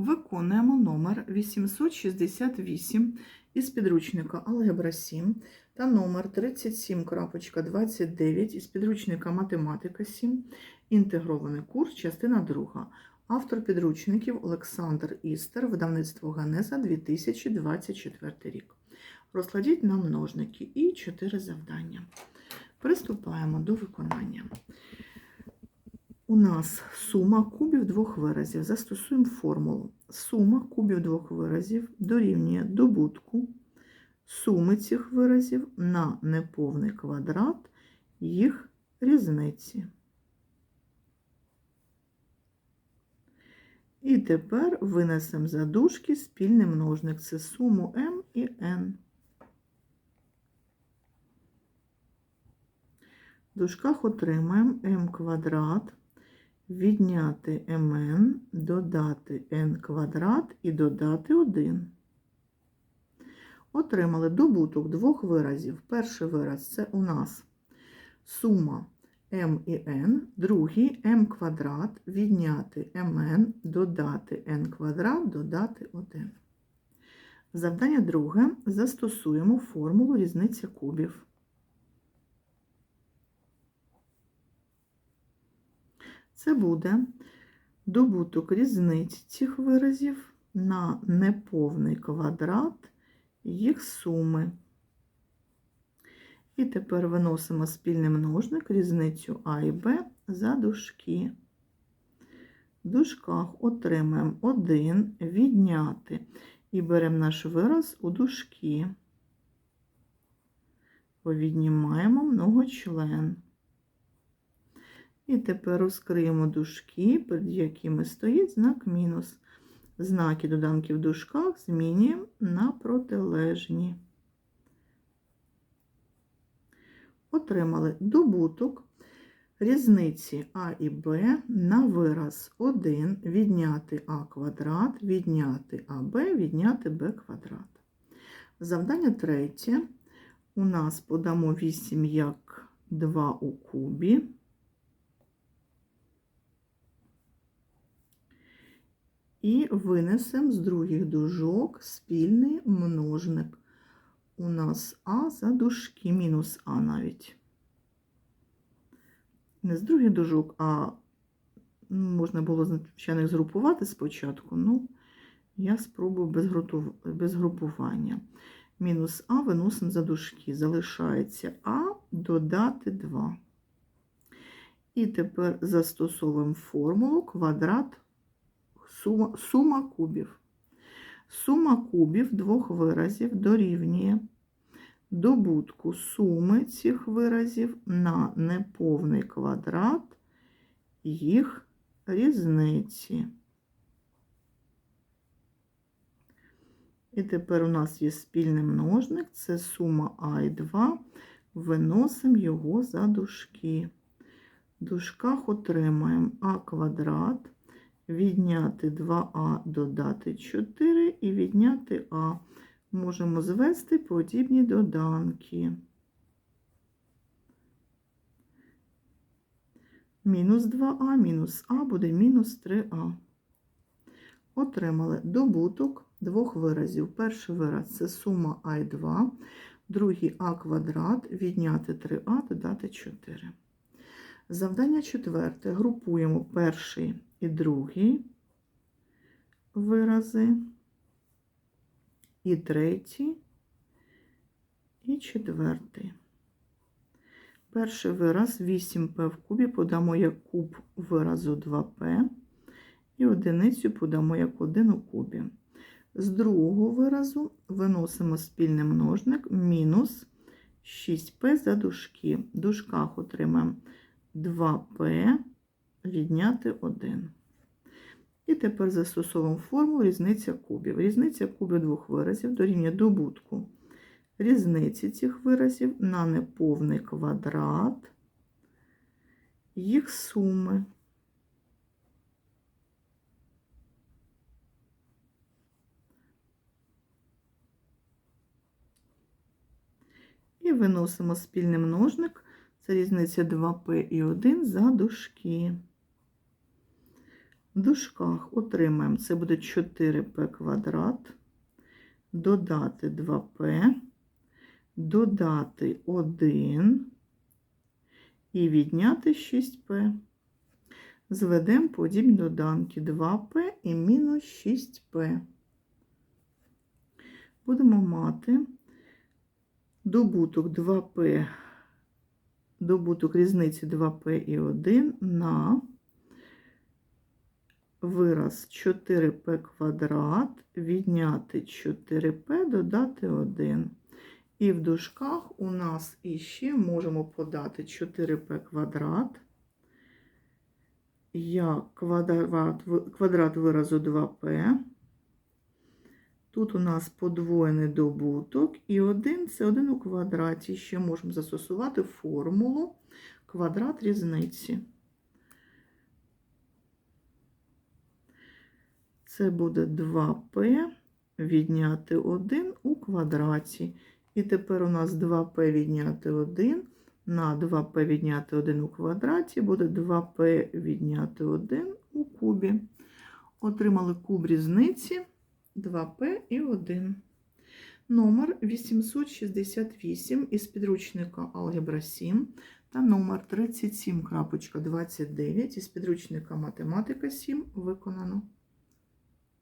Виконуємо номер 868 із підручника Алгебра 7 та номер 37.29 із підручника Математика 7, інтегрований курс, частина 2. Автор підручників Олександр Істер, видавництво Ганеза 2024 рік. Розкладіть на множники і 4 завдання. Приступаємо до виконання. У нас сума кубів двох виразів. Застосуємо формулу. Сума кубів двох виразів дорівнює добутку суми цих виразів на неповний квадрат їх різниці. І тепер винесемо за дужки спільний множник. Це суму m і n. В дужках отримаємо m квадрат відняти mn, додати n квадрат і додати 1. Отримали добуток двох виразів. Перший вираз це у нас сума m і n, другий m квадрат відняти mn, додати n квадрат, додати 1. Завдання друге. Застосуємо формулу різниця кубів. Це буде добуток різниць цих виразів на неповний квадрат їх суми. І тепер виносимо спільний множник різницю А і Б за дужки. В дужках отримаємо 1 відняти і беремо наш вираз у дужки. Повіднімаємо многочлен. І тепер розкриємо дужки, перед якими стоїть знак мінус. Знаки доданки в дужках змінюємо на протилежні. Отримали добуток різниці А і Б на вираз 1 відняти А квадрат, відняти АБ, відняти Б квадрат. Завдання третє. У нас подамо 8 як 2 у кубі. І винесемо з других дужок спільний множник. У нас А за дужки, мінус А навіть. Не з других дужок, а можна було, звичайно, згрупувати спочатку. Ну, я спробую без, груту... без групування. Мінус А виносимо за дужки. Залишається А додати 2. І тепер застосовуємо формулу квадрат сума, сума кубів. Сума кубів двох виразів дорівнює добутку суми цих виразів на неповний квадрат їх різниці. І тепер у нас є спільний множник, це сума А і 2, виносимо його за дужки. В дужках отримаємо А квадрат відняти 2а, додати 4 і відняти А. Можемо звести подібні доданки. Мінус 2а, мінус А буде мінус 3а. Отримали добуток двох виразів. Перший вираз це сума А і 2, другий А квадрат, відняти 3а, додати 4. Завдання четверте. Групуємо перший і другий вирази, і третій, і четвертий. Перший вираз 8p в кубі подамо як куб виразу 2p, і одиницю подамо як 1 у кубі. З другого виразу виносимо спільний множник мінус 6p за дужки. В дужках отримаємо 2p відняти 1. І тепер застосовуємо формулу різниця кубів. Різниця кубів двох виразів дорівнює добутку різниці цих виразів на неповний квадрат їх суми. І виносимо спільний множник це різниця 2p і 1 за дужки. Дужках отримаємо, це буде 4p квадрат, додати 2p, додати 1 і відняти 6p. Зведемо подібні доданки 2p і мінус 6p. Будемо мати добуток 2p, добуток різниці 2p і 1 на вираз 4p квадрат, відняти 4p, додати 1. І в дужках у нас іще можемо подати 4p квадрат, як квадрат, квадрат виразу 2p. Тут у нас подвоєний добуток, і 1 це 1 у квадраті. Ще можемо застосувати формулу квадрат різниці. Це буде 2p відняти 1 у квадраті. І тепер у нас 2p відняти 1 на 2p відняти 1 у квадраті буде 2p відняти 1 у кубі. Отримали куб різниці 2p і 1. Номер 868 із підручника Алгебра 7 та номер 37.29 із підручника Математика 7 виконано.